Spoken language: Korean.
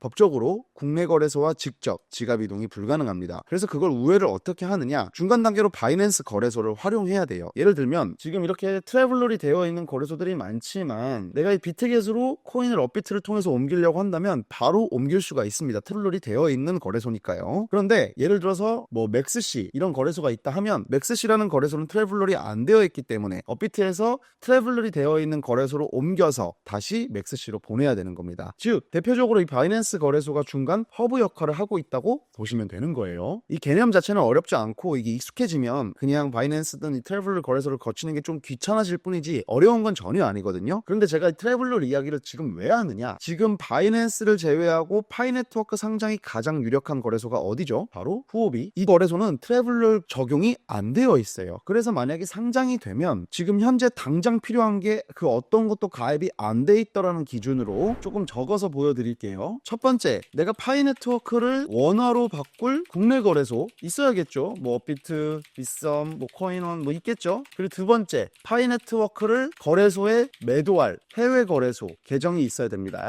법적으로 국내 거래소와 직접 지갑 이동이 불가능합니다. 그래서 그걸 우회를 어떻게 하느냐? 중간 단계로 바이낸스 거래소를 활용해야 돼요. 예를 들면 지금 이렇게 트래블러리 되어 있는 거래소들이 많지만 내가 이 비트겟으로 코인을 업비트를 통해서 옮기려고 한다면 바로 옮길 수가 있습니다. 트래블러리 되어 있는 거래소니까요. 그런데 예를 들어서 뭐 맥스시 이런 거래소가 있다 하면 맥스시라는 거래소는 트래블러리 안 되어 있기 때문에 업비트에서 트래블러리 되어 있는 거래소로 옮겨서 다시 맥스시로 보내야 되는 겁니다. 즉 대표적으로 이 바이낸스 거래소가 중간 허브 역할을 하고 있다고 보시면 되는 거예요. 이 개념 자체는 어렵지 않고 이게 익숙해지면 그냥 바이낸스든 이 트래블러 거래소를 거치는 게 좀 귀찮아질 뿐이지 어려운 건 전혀 아니거든요. 그런데 제가 이 트래블러 이야기를 지금 왜 하느냐? 지금 바이낸스를 제외하고 파이 네트워크 상장이 가장 유력한 거래소가 어디죠? 바로 후오비. 이 거래소는 트래블러 적용이 안 되어 있어요. 그래서 만약에 상장이 되면 지금 현재 당장 필요한 게 그 어떤 것도 가입이 안 돼 있더라는 기준으로 조금 적어서 보여드릴게요. 첫 번째, 내가 파이 네트워크를 원화로 바꿀 국내 거래소 있어야겠죠. 뭐 업비트, 비썸, 뭐 코인원 뭐 있겠죠. 그리고 두 번째, 파이 네트워크를 거래소에 매도할 해외 거래소 계정이 있어야 됩니다.